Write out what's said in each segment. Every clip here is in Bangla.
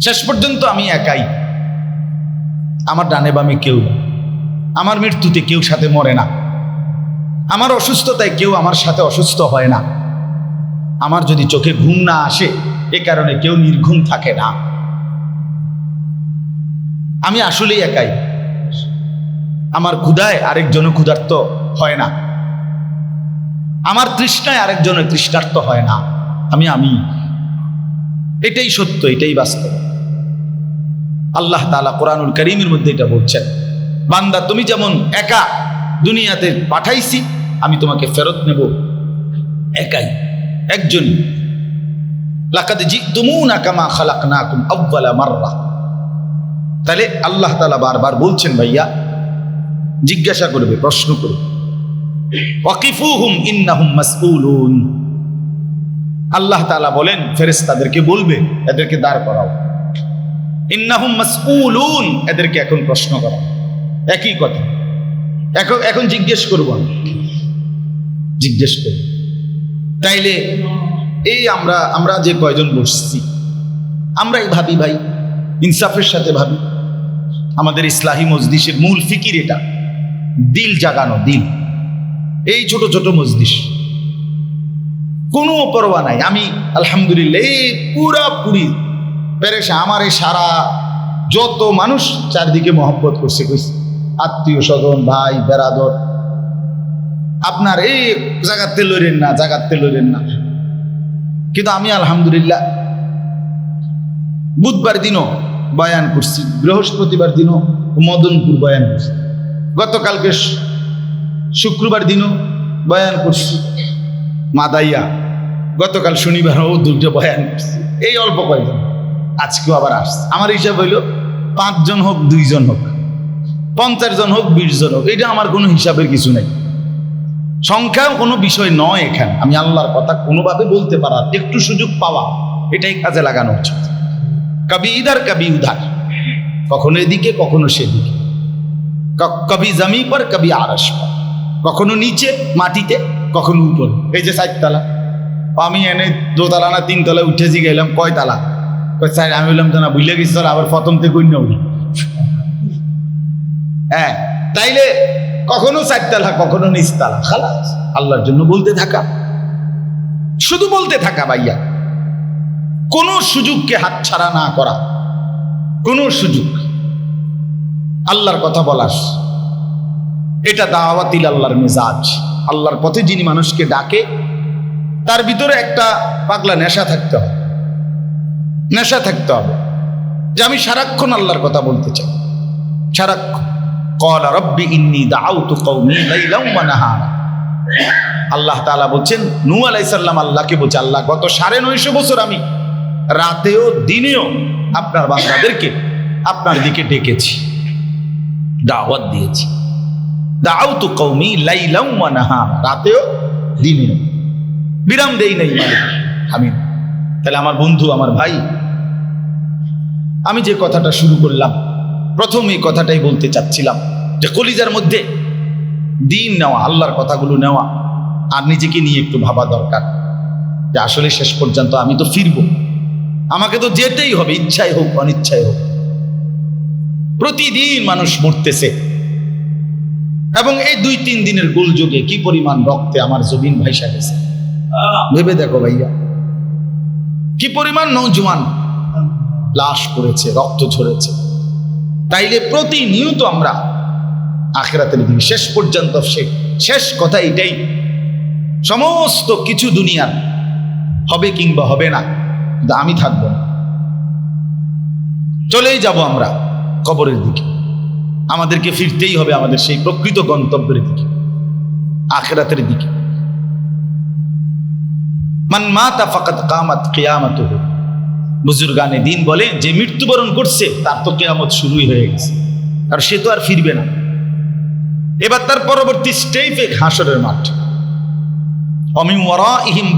শেষ পর্যন্ত আমি একাই। আমার ডানে বামে কেউ আমার মৃত্যুতে কেউ সাথে মরে না। আমার অসুস্থতায় কেউ আমার সাথে অসুস্থ হয় না। আমার যদি চোখে ঘুম না আসে, এ কারণে কেউ নির্ঘুম থাকে না। আমি আসলেই একাই। আমার ক্ষুধায় আরেকজনও ক্ষুধার্ত হয় না। আমার তৃষ্ণায় আরেকজনের তৃষ্ণার্ত হয় না। আমি আমি। এটাই সত্য, এটাই বাস্তব। আল্লাহ তালা কোরআনুল করিমের মধ্যে এটা বলছেন, বান্দা, তুমি যেমন একা দুনিয়াতে পাঠাইছি, আমি তোমাকে ফেরত নেব। একাই, একজনই। লাকাদ জিতুমুনা কামা খালাকনাকুম আউয়ালা মাররা। তাহলে আল্লাহ তাআলা বারবার বলছেন, ভাইয়া, জিজ্ঞাসা করবে, প্রশ্ন করবে। ওয়াকিফুহুম ইন্নাহুম মাসউলুন। আল্লাহ তাআলা বলেন ফেরেস তাদেরকে বলবে, এদেরকে দাঁড় করাও। ইন্নাহুম এদেরকে এখন প্রশ্ন করা একই কথা। এখন এখন জিজ্ঞেস করব জিজ্ঞেস করব। তাইলে এই আমরা আমরা যে কয়জন বসছি, আমরাই ভাবি ভাই, ইনসাফের সাথে ভাবি। আমাদের ইসলাহী মজলিসের মূল ফিকির এটা। দিল জাগানো, দিল। এই ছোট ছোট মজলিস। কোনো পরোয়া নাই। আমি আলহামদুলিল্লাহ এই পুরাপুরি পেরেশা আমার এই সারা যত মানুষ চারদিকে মহব্বত করছে আত্মীয় স্বজন, ভাই বেরাদর আপনার এই জাগাতে লড়েন না, জাগাতে লড়েন না। কিন্তু আমি আলহামদুলিল্লাহ বুধবার দিনও বয়ান করছি, বৃহস্পতিবার দিনও মদনপুর বয়ান করছি। গতকালকে শুক্রবার দিনও বয়ান করছি। মাদাইয়া গতকাল শনিবার শনিবারও দুটো বয়ান এই অল্প কয়জন আজকেও আবার আসছে। আমার হিসাব হইল, পাঁচজন হোক, দুইজন হোক, পঞ্চাশ জন হোক, বিশ জন হোক, এটা আমার কোনো হিসাবের কিছু নেই। সংখ্যাও কোনো বিষয় নয় এখানে। আমি আল্লাহর কথা কোনোভাবে বলতে পারার একটু সুযোগ পাওয়া, এটাই কাজে লাগানো উচিত। কবি ইধার কবি উধার কখনো এদিকে, কখনো সেদিকে। কবি জমি পর, কবি আরস পর। কখনো নিচে, মাটিতে, কখনো উপরে। এই যে চারতলা আমি এনে দোতলা না তিনতলা উঠেছি, গেলাম, কয় তালা? কয়, স্যার, আমি বললাম তো না বুঝলে গেছি, স্যার, আবার প্রথম থেকে অন্য উঠি হ্যাঁ তাইলে কখনো চারতলা, কখনো নিচতলা খালাস আল্লাহর জন্য বলতে থাকা। শুধু বলতে থাকা, ভাইয়া। কোনো সুযোগকে হাতছাড়া না করা। কোনো সুযোগ। আল্লাহর কথা বলার। এটা দাওয়াতিল আল্লাহর মেজাজ। আল্লাহর পথে যিনি মানুষকে ডাকে তার ভিতরে একটা পাগলা নেশা থাকতে হবে। নেশা থাকতে হবে। যে আমি সারাক্ষণ আল্লাহর কথা বলতে চাই। সারাক্ষণ। কলা রব্বি ইন্নি দাউতু নাহারা। আল্লাহ তাআলা বলছেন, নূহ আলাইসাল্লাম আল্লাহকে বলছে, আল্লাহ, গত সাড়ে নয়শো বছর আমি রাতেও দিনেও আপনার বান্দাদেরকে আপনার দিকে ডেকেছি। দাওয়াত দিয়েছি। দাউতু কওমি লাইলাম রাতেও, দিনেও। বিরাম দেই নাই মালিক আমি তাহলে আমার বন্ধু, আমার ভাই, আমি যে কথাটা শুরু করলাম, প্রথম এই কথাটাই বলতে চাচ্ছিলাম যে কলিজার মধ্যে দিন নেওয়া, আল্লাহর কথাগুলো নেওয়া আর নিজেকে নিয়ে একটু ভাবা দরকার। যে আসলে শেষ পর্যন্ত আমি তো ফিরবো। আমাকে তো যেতেই হবে, ইচ্ছাই হোক, অনিচ্ছাই হোক। প্রতিদিন মানুষ মরতেছে। এবং এই দুই তিন দিনের গোলযোগে কি পরিমাণ রক্তে আমার জমিন ভাইসা গেছে। ভেবে দেখো ভাইয়া। কি পরিমাণ নৌজওয়ান লাশ করেছে রক্ত ঝরেছে। তাইলে প্রতিনিয়ত আমরা আখেরাতের দিন শেষ পর্যন্ত শেষ কথা এটাই। সমস্ত কিছু দুনিয়ার হবে কিংবা হবে না, কিন্তু আমি থাকব না। চলেই যাব আমরা কবরের দিকে। আমাদেরকে ফিরতেই হবে আমাদের সেই প্রকৃত গন্তব্যের দিকে, আখেরাতের দিকে। মান মাতা ফাকাত কামাত কিয়ামাতুহু। বুজুর্গানে দিন বলে, যে মৃত্যুবরণ করছে, তার তো কেয়ামত শুরুই হয়ে গেছে। আর সে তো আর ফিরবে না। এবার তার পরবর্তী স্টেপে হাসরের মাঠ।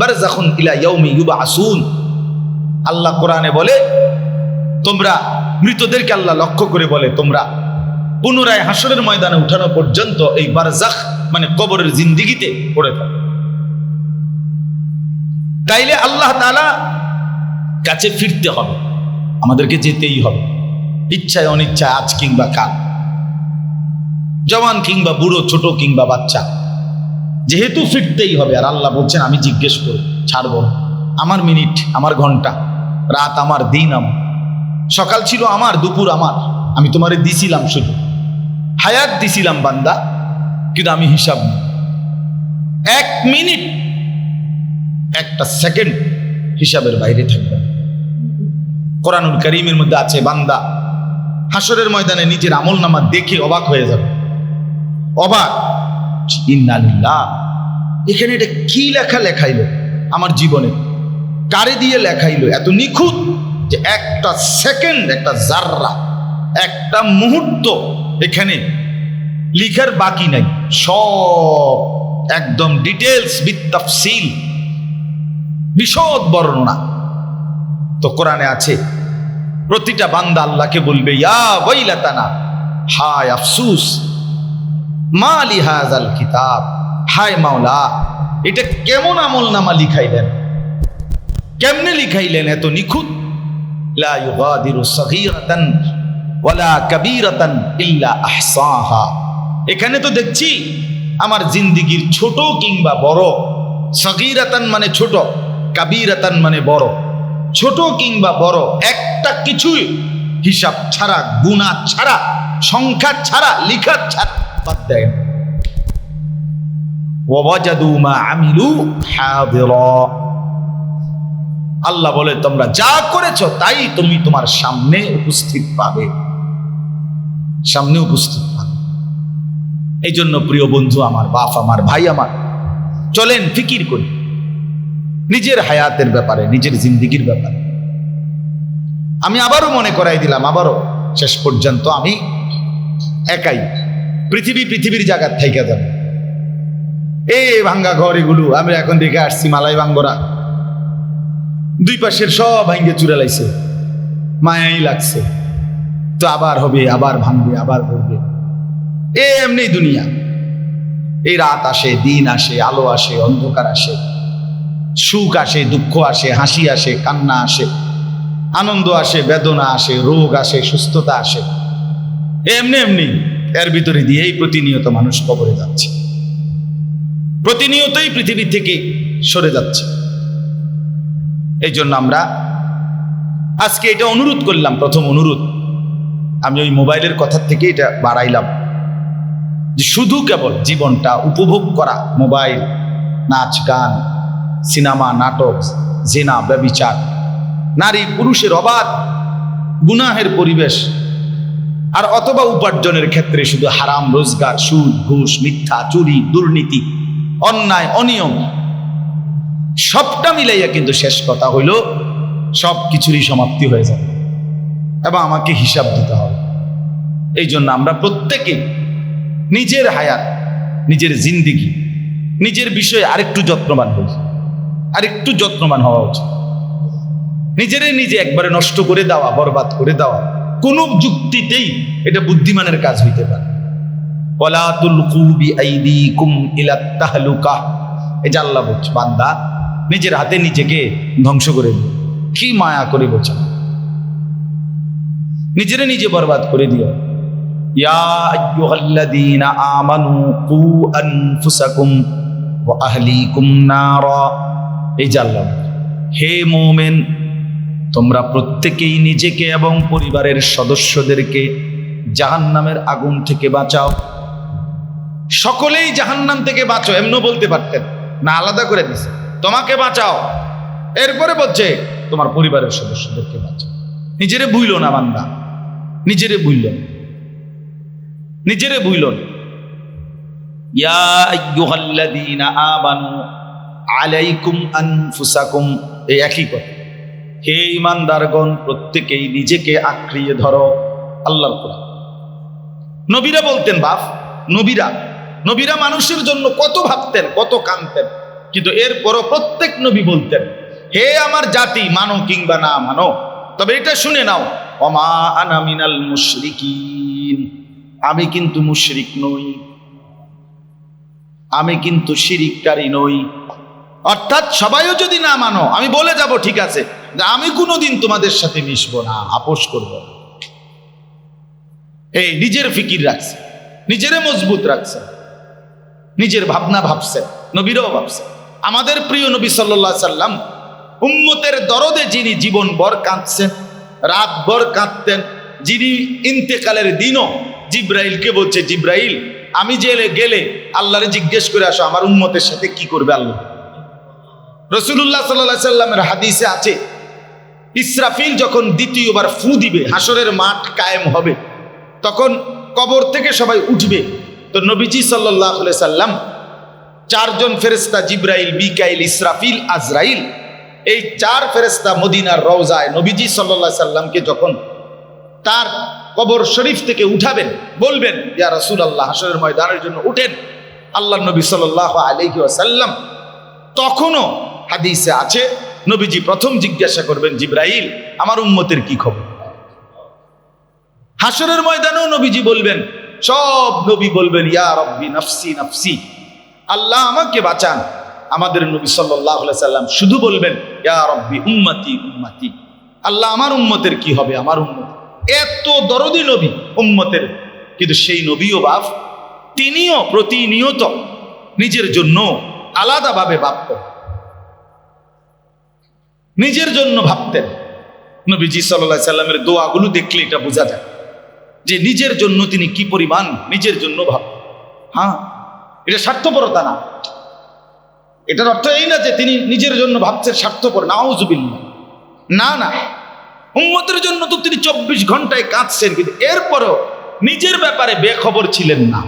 বারযাখুন ইলা ইয়াউমি ইউবআসুন আল্লাহ কোরআনে বলে, তোমরা মৃতদেরকে আল্লাহ লক্ষ্য করে বলে, তোমরা পুনরায় হাসরের ময়দানে উঠানো পর্যন্ত এই বারজাখ মানে কবরের জিন্দিগিতে পড়ে থাকো। তাইলে আল্লাহ তাআলা কাছে ফিরতে হবে। আমাদেরকে যেতেই হবে। ইচ্ছায় অনিচ্ছায় আজ কিংবা কাল। জওয়ান কিংবা বুড়ো, ছোট কিংবা বাচ্চা। যেহেতু ফিরতেই হবে, আর আল্লাহ বলছেন, আমি জিজ্ঞেস করব, ছাড়ব আমার মিনিট, আমার ঘণ্টা, রাত আমার, দিন আমার। সকাল ছিল আমার, দুপুর আমার। আমি তোমারে দিছিলাম শুধু। হায়াত দিছিলাম বান্দা, কিন্তু আমি হিসাব। এক মিনিট একটা সেকেন্ড হিসাবের বাইরে থাকবে। কোরআনুল করিমের মধ্যে আছে, বান্দা হাসরের ময়দানে নিজের আমল নামা দেখে অবাক হয়ে যাবে। অবাক। ইন্নালিল্লাহ এখানে এটা কি লেখা লেখাইলো? আমার জীবনে। কারে দিয়ে লেখাইলো? এত নিখুঁত যে একটা সেকেন্ড একটা জাররা একটা মুহূর্ত এখানে লিখার বাকি নাই। সব একদম ডিটেলস বিত্তাফসিল বিশদ বর্ণনা। তো কোরআনে আছে, প্রতিটা বান্দা আল্লাহকে বলবে, ইয়া ওয়াইলাতানা, হায় আফসুস মা লিহাজাল কিতাব, হায় মাওলা, এটা কেমন আমল নামা লিখাইলেন? কেমনে লিখাইলেন এত নিখুঁত? লা ইউগাদিরু সগীরাতান ওয়ালা কাবীরাতান ইল্লা আহসাহা। এখানে তো দেখছি, আমার জিন্দিগির ছোট কিংবা বড়, সগীরাতান মানে ছোট কাবীরাতান মানে বড়। ছোট কিংবা বড়, একটা কিছুই হিসাব ছাড়া, গুণা ছাড়া, সংখ্যা ছাড়া, লিখা ছাড়া বাদ দেয় আল্লাহ বলে, তোমরা যা করেছ, তাই তুমি তোমার সামনে উপস্থিত পাবে। সামনে উপস্থিত পাবে। এই জন্য প্রিয় বন্ধু, আমার বাপ, আমার ভাই, আমার, চলেন ফিকির করি। নিজের হায়াতের ব্যাপারে, নিজের জিন্দিগির ব্যাপারে। আমি আবারও মনে করাই দিলাম, আবারও শেষ পর্যন্ত আমি একাই পৃথিবী পৃথিবীর জায়গার থাইকা যাব। এ ভাঙ্গা ঘর এগুলো আমি এখন দেখে আসছি মালাই ভাঙ্গরা। দুই পাশের সব ভাঙ্গে চুরা লাইছে। মায়াই লাগছে। তো আবার হবে, আবার ভাঙবে, আবার ভরবে এ এমনি দুনিয়া। এই রাত আসে, দিন আসে, আলো আসে, অন্ধকার আসে। সুখ আসে, দুঃখ আসে, হাসি আসে, কান্না আসে, আনন্দ আসে, বেদনা আসে, রোগ আসে, সুস্থতা আসে। এমনি এমনি এর ভিতরে দিয়েই প্রতিনিয়ত মানুষ কবরে যাচ্ছে। প্রতিনিয়তই পৃথিবী থেকে সরে যাচ্ছে। এই জন্য আমরা আজকে এটা অনুরোধ করলাম, প্রথম অনুরোধ। আমি ওই মোবাইলের কথার থেকে এটা বাড়াইলাম। যে শুধু কেবল জীবনটা উপভোগ করা, মোবাইল, নাচ, গান সিনেমা, নাটক, জেনা, ব্যবিচার। নারী পুরুষের অবাধ, গুনাহের পরিবেশ, আর অথবা উপার্জনের ক্ষেত্রে শুধু হারাম, রোজগার, সুদ, ঘুষ, মিথ্যা, চুরি, দুর্নীতি, অন্যায়, অনিয়ম, সবটা মিলাইয়া কিন্তু শেষ কথা হইল সব কিছুরই সমাপ্তি হয়ে যাবে। এবং আমাকে হিসাব দিতে হবে। এই জন্য আমরা প্রত্যেকে নিজের হায়াত, নিজের জিন্দিগি, নিজের বিষয়ে আরেকটু যত্নবান হই। আরেকটু যত্নবান হওয়া উচিত। নিজেরে নিজে একবারে নষ্ট করে দেওয়া, বরবাদ করে দেওয়া, কোন যুক্তিতেই এটা বুদ্ধিমানের কাজ হইতে পারে। এই বান্দা, নিজের হাতে নিজেকে ধ্বংস করে দিও। কি মায়া করে বলছে নিজেরে নিজে বরবাদ করে দিও। আমানু কু আনফুসাকুম ওয়া আহলিকুম নারা। এই বলছে, হে মুমিন তোমরা প্রত্যেকেই নিজেকে এবং পরিবারের সদস্যদেরকে জাহান্নামের আগুন থেকে বাঁচাও। সকলেই জাহান্নাম থেকে বাঁচো এমনও বলতে পারতেন। না আলাদা করে দিছে। তোমাকে বাঁচাও। এরপরে বলছে তোমার পরিবারের সদস্যদেরকে বাঁচাও। নিজেরে ভুইল না বান্দা। নিজেরে ভুইল না। নিজেরে ভুইল না। ইয়া আমানু আলাইকুম আনফুসাকুম। এই একই কথা। হে ইমানদারগণ, প্রত্যেকেই নিজেকে আঁকড়িয়ে ধরো আল্লাহর কোরআন। নবীরা বলতেন, বাপ, নবীরা নবীরা মানুষের জন্য কত ভাবতেন, কত কানতেন কিন্তু এরপরও প্রত্যেক নবী বলতেন, হে আমার জাতি, মানো কিংবা না মানো, তবে এটা শুনে নাও অমা আনা মিনাল মুশরিকিন। আমি কিন্তু মুশরিক নই। আমি কিন্তু শিরিককারী নই। অর্থাৎ সবাইও যদি না মানো, আমি বলে যাব, ঠিক আছে। আমি কোনোদিন তোমাদের সাথে মিশবো না, আপোষ করব এই নিজের ফিকির রাখছে, নিজেরে মজবুত রাখছে, নিজের ভাবনা ভাবছেন নবীরাও ভাবছেন আমাদের প্রিয় নবী সাল্লাহ সাল্লাম উম্মতের দরদে যিনি জীবন বর কাঁদছেন, রাত বর কাঁদতেন, যিনি ইন্তেকালের দিনও জিব্রাইলকে বলছে, জিব্রাইল, আমি জেলে গেলে আল্লাহরে জিজ্ঞেস করে আসো, আমার উম্মতের সাথে কি করবে আল্লাহ? রসুল্লাহ সাল্লাহ সাল্লামের হাদিসে আছে, ইসরাফিল যখন দ্বিতীয়বার ফু দিবে হাসরের মাঠ কায়েম হবে, তখন কবর থেকে সবাই উঠবে। তো নবীজি সাল্লাহ সাল্লাম চারজন ফেরেস্তা জিব্রাইল বিকাইল ইসরাফিল, আজরাইল, এই চার ফেরেস্তা মদিনার রওজায় নবীজি সাল্লাহ সাল্লামকে যখন তার কবর শরীফ থেকে উঠাবেন, বলবেন, ইয়া রসুল আল্লাহ হাসরের ময়দানের জন্য উঠেন। আল্লাহ নবী সাল্লাহ আলহি আসাল্লাম তখনও হাদিসে আছে, নবীজি প্রথম জিজ্ঞাসা করবেন, জিব্রাইল, আমার উম্মতের কি খবর? হাসরের ময়দানেও নবীজি বলবেন, সব নবী বলবেন, ইয়া রব্বি নফসি নফসি, আল্লাহ আমাকে বাঁচান। আমাদের নবী সাল্লাহ সাল্লাম শুধু বলবেন, ইয়া রব্বি উম্মতি উম্মতি, আল্লাহ আমার উম্মতের কি হবে? আমার উম্মত। এত দরদি নবী উম্মতের, কিন্তু সেই নবীও বাপ, তিনিও প্রতিনিয়ত নিজের জন্য আলাদাভাবে ভাবতেন নিজের জন্য ভাবতেন। নবীজি সাল্লাহ সাল্লামের দোয়াগুলো দেখলে এটা বোঝা যায়। যে নিজের জন্য তিনি কি পরিমাণ নিজের জন্য ভাব হ্যাঁ? এটা স্বার্থপরতা না। এটার অর্থ এই না যে তিনি নিজের জন্য ভাবছেন স্বার্থপর নাউজুবিল্লা না না। উম্মতের জন্য তো তিনি চব্বিশ ঘন্টায় কাঁদছেন, কিন্তু এরপরও নিজের ব্যাপারে বেখবর ছিলেন না।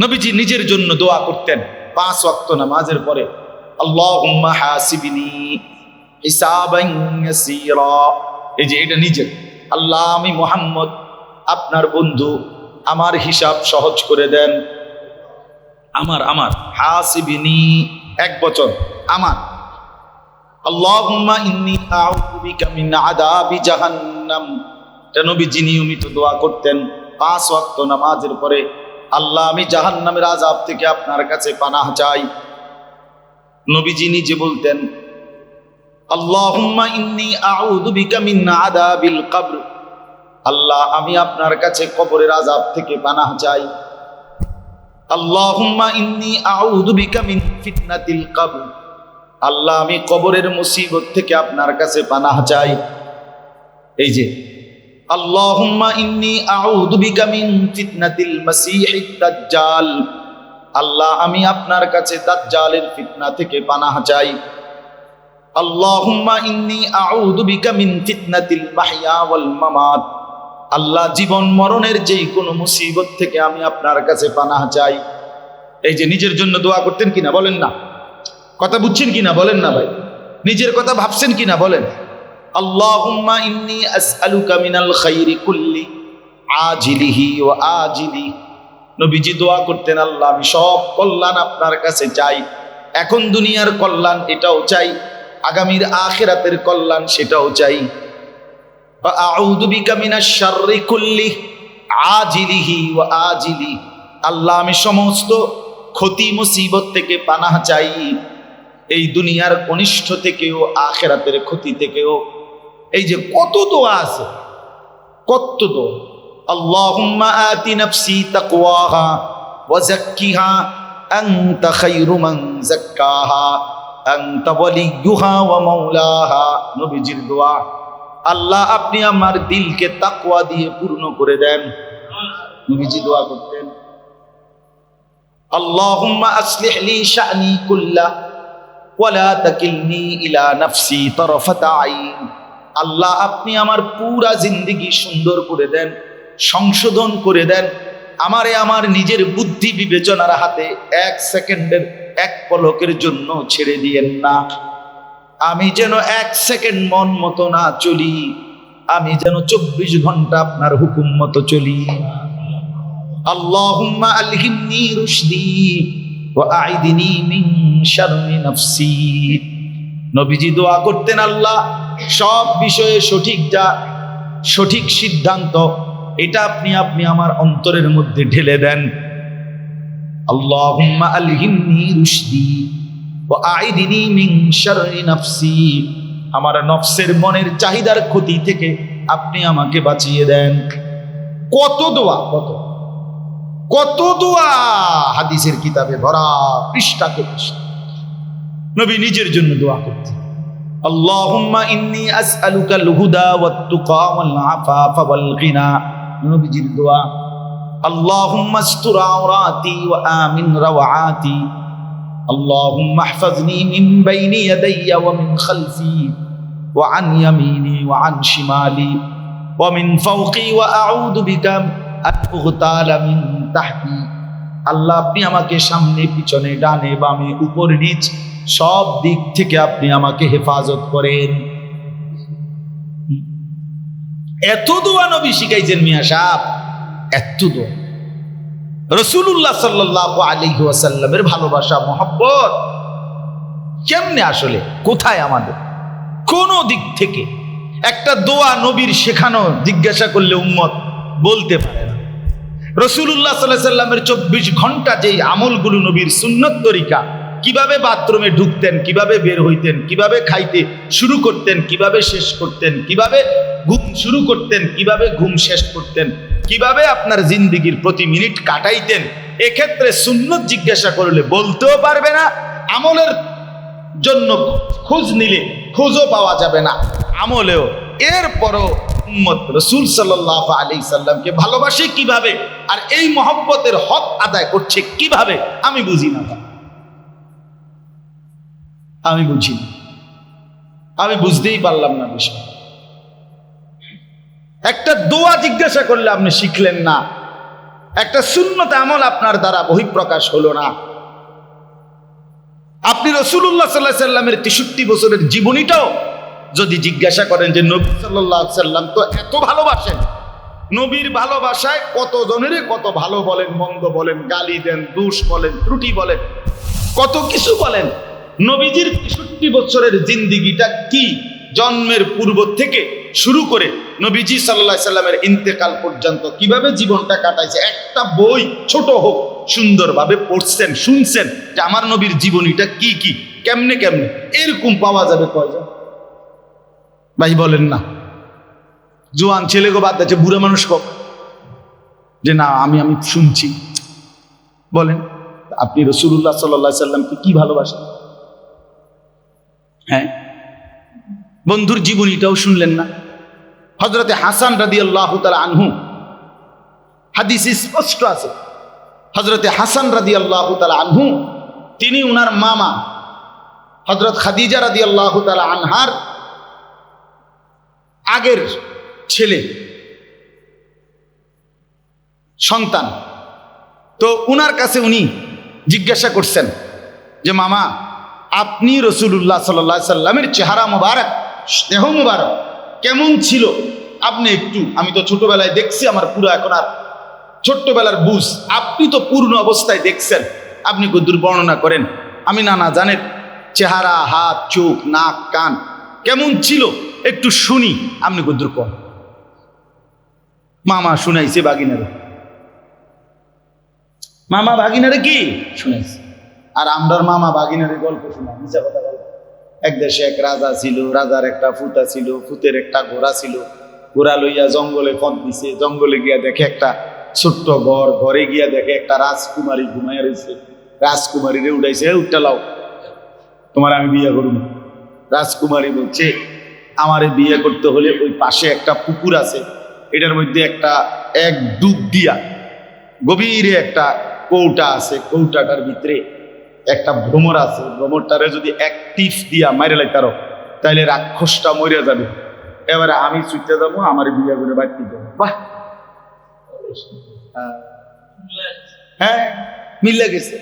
নবীজি নিজের জন্য দোয়া করতেন। পাঁচ ওয়াক্ত নামাজের পরে এই যে এটা নিজের। আল্লাহ আমি মোহাম্মদ, আপনার বন্ধু, আমার হিসাব সহজ করে দেন। আমার আমার। হাসিবিনি, এক বছর আমার। আল্লাহুম্মা নিয়মিত দোয়া করতেন, পাঁচ ওয়াক্ত নামাজের পরে। আল্লাহ আমি জাহান্নামের আযাব থেকে আপনার কাছে পানাহ চাই। নবীজি নিজে বলতেন আল্লাহ, আমি আপনার কাছে কবরের আযাব থেকে পানাহ চাই। কবর। আল্লাহ, আমি কবরের মুসিবত থেকে আপনার কাছে পানাহ চাই। এই যে, আল্লাহুম্মা ইন্নী আউযু বিকা মিন ফিতনাতিল মাসীহিদ দাজ্জাল। আল্লাহ, আমি আপনার কাছে দাজ্জালের ফিতনা থেকে পানাহ চাই। আল্লাহুম্মা ইন্নী আউযু বিকা মিন ফিতনাতিল মাহইয়া ওয়াল মামাত। আল্লাহ, জীবন মরণের যেই কোনো মুসিবত থেকে আমি আপনার কাছে পানাহ চাই। এই যে নিজের জন্য দোয়া করতেন কিনা বলেন না? কথা বুঝছেন কিনা বলেন না ভাই? নিজের কথা ভাবছেন কিনা বলেন? আল্লাহুম্মা ইন্নী আসআলুকা মিনাল খাইরি কুল্লি আজিলিহি ওয়া আজিলি। নবীজি দোয়া করতেন, আল্লাহ, আমি সব কল্যাণ আপনার কাছে চাই। এখন দুনিয়ার কল্যাণ এটাও চাই, আগামীর আখেরাতের কল্যাণ সেটাও চাই। আজিলিহি ওয়া আজিলি। আল্লাহ, আমি সমস্ত ক্ষতি, মুসিবত থেকে পানাহ চাই। এই দুনিয়ার অনিষ্ট থেকেও, আখেরাতের ক্ষতি থেকেও। এই যে কত দোয়া আছে, কত দোয়া। নাফসি তাকওয়াহা ওয়া যাক্কিহা, আনতা খায়রু মান যাক্কাহা, আনতা ওয়ালিয়ুহা ওয়া মাওলাহা। নবীজির দোয়া, আল্লাহ আপনি আমার দিলকে তাকওয়া দিয়ে পূর্ণ করে দেন। নবীজি দোয়া করতেন, আল্লাহুম্মা আসলিহ লি শা'নি কুল্লা ওয়ালা তাকিলনি ইলা নাফসি তারফাতা আইন। আল্লাহ আপনি আমার পুরা জিন্দেগি সুন্দর করে দেন। সংশোধন করে দেন। আমারে আমার নিজের বুদ্ধি বিবেচনার হাতে এক সেকেন্ডের, এক পলকের জন্য ছেড়ে দিয়েন না। আমি যেন এক সেকেন্ড মন মতো না চলি, আমি যেন চব্বিশ ঘণ্টা আপনার হুকুম মতো চলি। আলহিমনি রুশদি নবীজি দোয়া করতেন আল্লাহ, সব বিষয়ে সঠিক যা, সঠিক সিদ্ধান্ত এটা আপনি আপনি আমার অন্তরের মধ্যে ঢেলে দেন। ও আমার নফসের মনের চাহিদার ক্ষতি থেকে আপনি আমাকে বাঁচিয়ে দেন। কত দোয়া, কত? কত দোয়া হাদিসের কিতাবে ভরা পৃষ্ঠাকে নবী নিজের জন্য দোয়া করতে আল্লাহুম্মা ইন্নি আসআলুকা আল-হুদা ওয়াত-তুকা ওয়াল-আফাফা ওয়াল-গিনা নবীজির দোয়া اللهم استر عوراتي وآمن روعاتي اللهم احفظني من بين يدي ومن خلفي وعن يميني وعن شمالي ومن فوقي وأعوذ بك أن أغتال من تحتي আল্লাহ আপনি আমাকে সামনে পিছনে ডানে বামে উপর নিচ সব দিক থেকে আপনি আমাকে হেফাজত করেন এত দোয়া নবী শিখাইছেন মিয়া সাহ এত দোয়া। রসুল্লাহ সাল্লাহ আলাইহি ওয়াসাল্লামের ভালোবাসা, মহব্বত কেমনে আসলে? কোথায় আমাদের? কোন দিক থেকে? একটা দোয়া নবীর শেখানো, জিজ্ঞাসা করলে উম্মত বলতে পারে না। রসুল্লাহ সাল্লাহ সাল্লামের চব্বিশ ঘণ্টা যেই আমলগুলো নবীর সুন্নত তরিকা কীভাবে বাথরুমে ঢুকতেন, কীভাবে বের হইতেন, কীভাবে খাইতে শুরু করতেন, কীভাবে শেষ করতেন, কীভাবে ঘুম শুরু করতেন, কীভাবে ঘুম শেষ করতেন, কীভাবে আপনার জিন্দিগির প্রতি মিনিট কাটাইতেন, এক্ষেত্রে সুন্নত জিজ্ঞাসা করলে বলতেও পারবে না, আমলের জন্য খোঁজ নিলে খোঁজও পাওয়া যাবে না। আমলেও, এরপরও উম্মত রসুল সাল্লাহ আলি সাল্লামকে ভালোবাসে কীভাবে, আর এই মহব্বতের হক আদায় করছে কীভাবে, আমি বুঝি না। আমি বুঝি আমি বুঝতেই পারলাম না বিষয়। একটা দোয়া জিজ্ঞাসা করলে আপনি শিখলেন না। একটা শূন্যত আমল আপনার দ্বারা বহিঃপ্রকাশ হলো না। আপনি রসুল্লাহ সাল্লাহ সাল্লামের তেষট্টি বছরের জীবনীটাও যদি জিজ্ঞাসা করেন যে নবী সাল্লাহ সাল্লাম তো এত ভালোবাসেন, নবীর ভালোবাসায় কত জনেরই কত ভালো বলেন, মন্দ বলেন, গালি দেন, দোষ বলেন, ত্রুটি বলেন, কত কিছু বলেন। নবীজির তেষট্টি বছরের জিন্দিগিটা কি? জন্মের পূর্ব থেকে শুরু করে নবীজি সাল্লাহ সাল্লামের ইন্তেকাল পর্যন্ত কীভাবে জীবনটা কাটাইছে? একটা বই ছোট হোক, সুন্দরভাবে পড়ছেন, শুনছেন যে আমার নবীর জীবনীটা কি কি, কেমনে কেমনে, এরকম পাওয়া যাবে কয়জন? ভাই বলেন না। জোয়ান ছেলে গো বাদ আছে বুড়ো মানুষ কক যে না, আমি আমি শুনছি। বলেন, আপনি রসুল্লাহ সাল্লাহ সাল্লামকে কি ভালোবাসেন? হ্যাঁ? বন্ধুর জীবনীটাও শুনলেন না? হজরতে হাসান রাদি আল্লাহ আনহু। হাদিস স্পষ্ট আছে। হজরতে হাসান রাদি আল্লাহ আনহু, তিনি উনার মামা। হজরত খাদিজা রাদি আল্লাহ আনহার আগের ছেলে, সন্তান। তো উনার কাছে উনি জিজ্ঞাসা করছেন যে, মামা আপনি রসুল্লাহ সাল্লা সাল্লামের চেহারা মোবারক, স্নেহ মোবারক, কেমন ছিল? আপনি একটু, আমি তো ছোটবেলায় দেখছি আমার পুরো এখন আর ছোট্টবেলার বুঝ। আপনি তো পূর্ণ অবস্থায় দেখছেন, আপনি কদ্দুর বর্ণনা করেন? আমি না না, জানেন, চেহারা, হাত, চোখ, নাক, কান, কেমন ছিল? একটু শুনি, আপনি কদ্দুর কম মামা শুনাইছে বাগিনারে। মামা বাগিনারে কি? শুনাইছে। আর আমরার মামা বাগিনারে গল্প শোনা মিশা কথা বলে। এক দেশে এক রাজা ছিল, রাজার একটা ফুতা ছিল, ফুতের একটা ঘোড়া ছিল। ঘোড়া লইয়া জঙ্গলে ফদ দিছে, জঙ্গলে গিয়া দেখে একটা ছোট্ট ঘর, ঘরে গিয়া দেখে একটা রাজকুমারী ঘুমাইয়া রয়েছে রাজকুমারীরে উঠাইছে উঠটা লাও। তোমার আমি বিয়ে করব রাজকুমারী বলছে, আমারে বিয়ে করতে হলে ওই পাশে একটা পুকুর আছে। এটার মধ্যে একটা এক ডুব দিয়া গভীরে একটা কৌটা আছে। কৌটাটার ভিতরে একটা ভ্রমর আছে, ভ্রমরটারে যদি এক টিপ দিয়া মারে লাই তারো তাইলে রাক্ষসটা মরে যাবে। এবারে আমি ছুটতে যাব, আমার বিয়ে করে বাড়তি যাব বাহ! হ্যাঁ মিলে গেছে।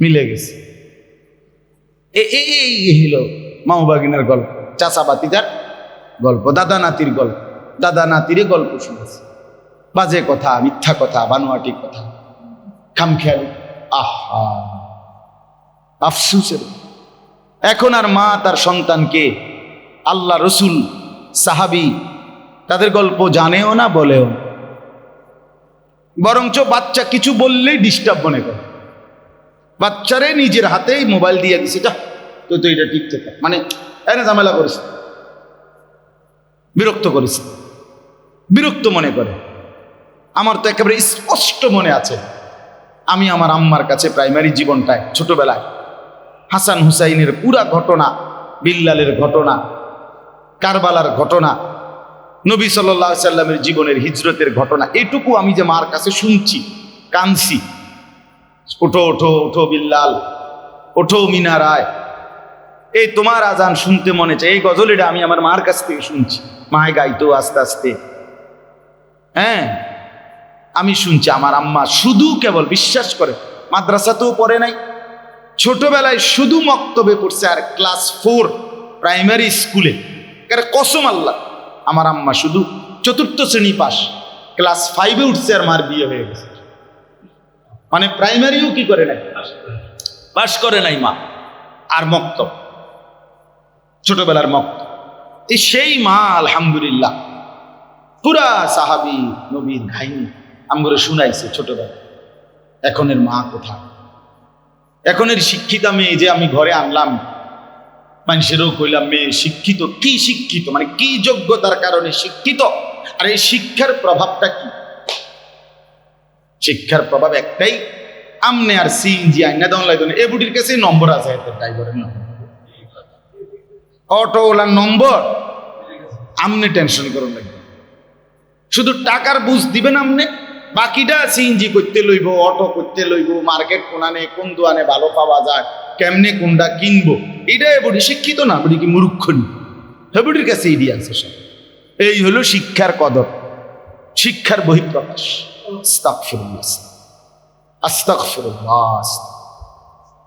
মিলে গেছে। এই হলো মামবাগিনের গল্প চাচা বাতিদার গল্প দাদা নাতির গল্প। দাদা নাতিরে গল্প শুনেছে। বাজে কথা, মিথ্যা কথা, বানোয়াটি কথা। খামখেয়ালি। আহা! আফসুসের। এখন আর মা তার সন্তানকে আল্লাহ রসুল, সাহাবি তাদের গল্প জানেও না, বলেও বরঞ্চ বাচ্চা কিছু বললেই ডিস্টার্ব মনে করে। বাচ্চারে নিজের হাতেই মোবাইল দিয়ে দিছে, যা তুই তো এটা টিকতে থাক মানে এনে ঝামেলা করিস বিরক্ত করিস বিরক্ত মনে করে। আমার তো একেবারে স্পষ্ট মনে আছে। আমি আমার আম্মার কাছে প্রাইমারি জীবনটায়, ছোটবেলায় হাসান হুসাইনের পুরা ঘটনা, বিল্লালের ঘটনা, কারবালার ঘটনা, নবী সাল্লাহ সাল্লামের জীবনের হিজরতের ঘটনা, এটুকু আমি যে মার কাছে শুনছি, কানছি। ওঠো ওঠো ওঠো বিল্লাল, ওঠো মিনা রায়। এই তোমার আজান শুনতে মনে চায় এই গজলটা আমি আমার মার কাছ থেকে শুনছি। মায় গাইতো আস্তে আস্তে। হ্যাঁ আমি শুনছি, আমার আম্মা শুধু কেবল বিশ্বাস করে, মাদ্রাসাতেও পড়ে নাই ছোটবেলায় শুধু মক্তবে পড়ছে আর ক্লাস ফোর প্রাইমারি স্কুলে। কসম আল্লাহ, আমার আম্মা শুধু চতুর্থ শ্রেণি পাস ক্লাস ফাইভে উঠছে আর মার বিয়ে হয়ে গেছে। মানে প্রাইমারিও কি করে নাই? পাস করে নাই মা আর মক্ত ছোটবেলার মক্ত এই সেই মা, আলহামদুলিল্লাহ। পুরা সাহাবি নবীর ঘাইনি আমগরে শুনাইছে ছোটবেলা এখনের মা কোথায়? এখনের শিক্ষিতা মেয়ে যে আমি ঘরে আনলাম, মানুষেরও কইলাম, মেয়ে, শিক্ষিত, কি শিক্ষিত? মানে কি যোগ্যতার কারণে শিক্ষিত? আর এই শিক্ষার প্রভাবটা কি? শিক্ষার প্রভাব একটাই, আমনে আর সিএনজি আইনা দেওয়া লাগবে না। এ বুটির কাছে নম্বর আছে ড্রাইভারের নম্বর। অটোওয়ালার নম্বর, আমনে টেনশন করুন লাগবে শুধু টাকার বুঝ দিবেন আমনে বাকিটা সিএনজি করতে লইব অটো করতে লইব মার্কেট কোনানে, কোন দোয়ানে ভালো পাওয়া যায়, কেমনে কোনটা কিনবো এটা বলি শিক্ষিত না বলি কি মূর্খনি হেবুডির কাছে এই আছে সব। এই হলো শিক্ষার কদর, শিক্ষার বহিঃপ্রকাশ। আস্তাগফিরুল্লাহ আস্তাগফিরুল্লাহ।